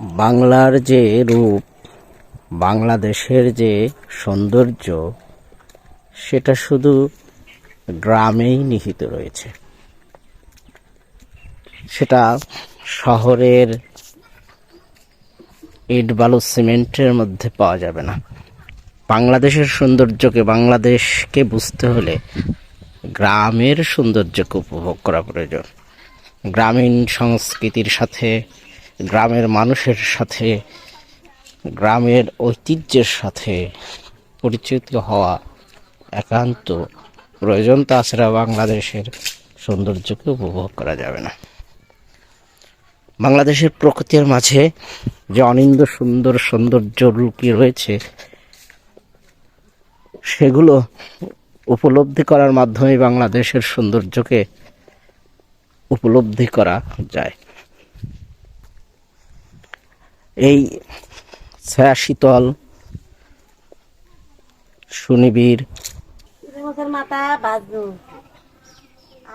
বাংলার যে রূপ, বাংলাদেশের যে সৌন্দর্য, সেটা শুধু গ্রামেই নিহিত রয়েছে। সেটা শহরের ইট বালু সিমেন্টের মধ্যে পাওয়া যাবে না। বাংলাদেশের সৌন্দর্যকে, বাংলাদেশকে বুঝতে হলে গ্রামের সৌন্দর্যকে উপভোগ করা প্রয়োজন। গ্রামীণ সংস্কৃতির সাথে, গ্রামের মানুষের সাথে, গ্রামের ঐতিহ্যের সাথে পরিচিত হওয়া একান্ত প্রয়োজন। তাছাড়া বাংলাদেশের সৌন্দর্যকে উপভোগ করা যাবে না। বাংলাদেশের প্রকৃতির মাঝে যে অনিন্দ সুন্দর সৌন্দর্য লুকিয়ে রয়েছে, সেগুলো উপলব্ধি করার মাধ্যমে বাংলাদেশের সৌন্দর্যকে উপলব্ধি করা যায়। এই ছায়া শীতল সুনিবিড়।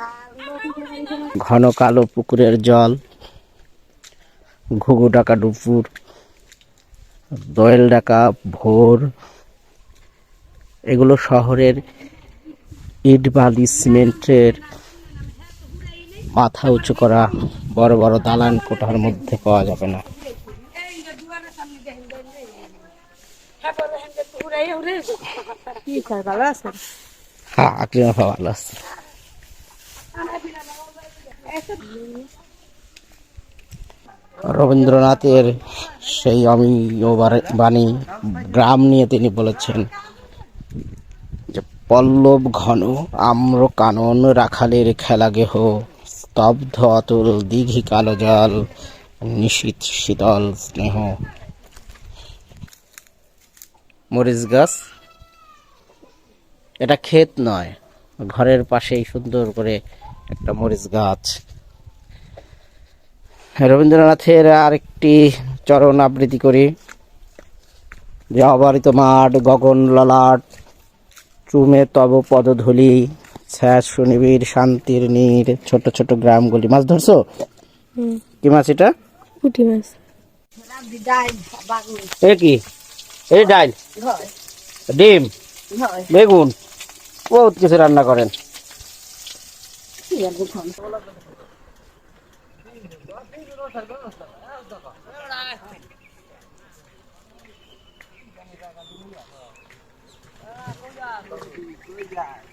আর ঘন কালো পুকুরের জল ঘুঘু ডাকা দুপুর দোয়েল ডাকা ভোর। এগুলো শহরের ইট বালি সিমেন্টের মাথা উঁচু করা বড় বড় দালান কোঠার মধ্যে পাওয়া যাবে না। হ্যাঁ আকলিমা ভালো আছে রবীন্দ্রনাথের সেই বারে- বাণী গ্রাম নিয়ে তিনি বলেছেন পল্লব ঘন আম্র কানন রাখালের খেলা গেহ স্তব্ধ অতুল দীঘি কালো জল নিশীত শীতল স্নেহ। মরিচ গাছ, এটা ক্ষেত নয়, ঘরের পাশেই সুন্দর করে একটা মরিচ গাছ। রবীন্দ্রনাথের আরেকটি চরণ আবৃত্তি করি। যে অবারিত মাঠ গগন ললাট চুমে তব পদধূলি ছায়া সুনিবিড় শান্তির নীর ছোট ছোট গ্রামগুলি। মাছ ধরছো? কি মাছ এটা? পুঁটি মাছ। এ কি? এই ডাইল ডিম? বেগুন? বহুত কিছু রান্না করেন। যায়